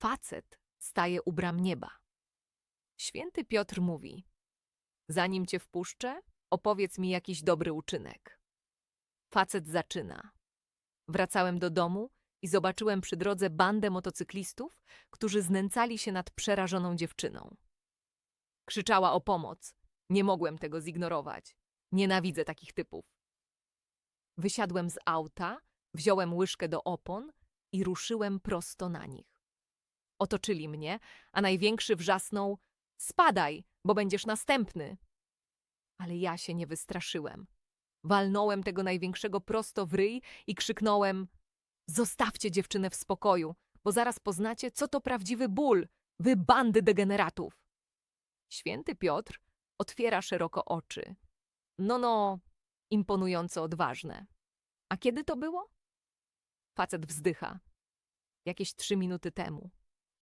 Facet staje u bram nieba. Święty Piotr mówi: Zanim cię wpuszczę, opowiedz mi jakiś dobry uczynek. Facet zaczyna. Wracałem do domu i zobaczyłem przy drodze bandę motocyklistów, którzy znęcali się nad przerażoną dziewczyną. Krzyczała o pomoc. Nie mogłem tego zignorować. Nienawidzę takich typów. Wysiadłem z auta, wziąłem łyżkę do opon i ruszyłem prosto na nich. Otoczyli mnie, a największy wrzasnął: Spadaj, bo będziesz następny. Ale ja się nie wystraszyłem. Walnąłem tego największego prosto w ryj i krzyknąłem: Zostawcie dziewczynę w spokoju, bo zaraz poznacie, co to prawdziwy ból, wy bandy degeneratów. Święty Piotr otwiera szeroko oczy. No, no, imponująco odważne. A kiedy to było? Facet wzdycha. Jakieś trzy minuty temu.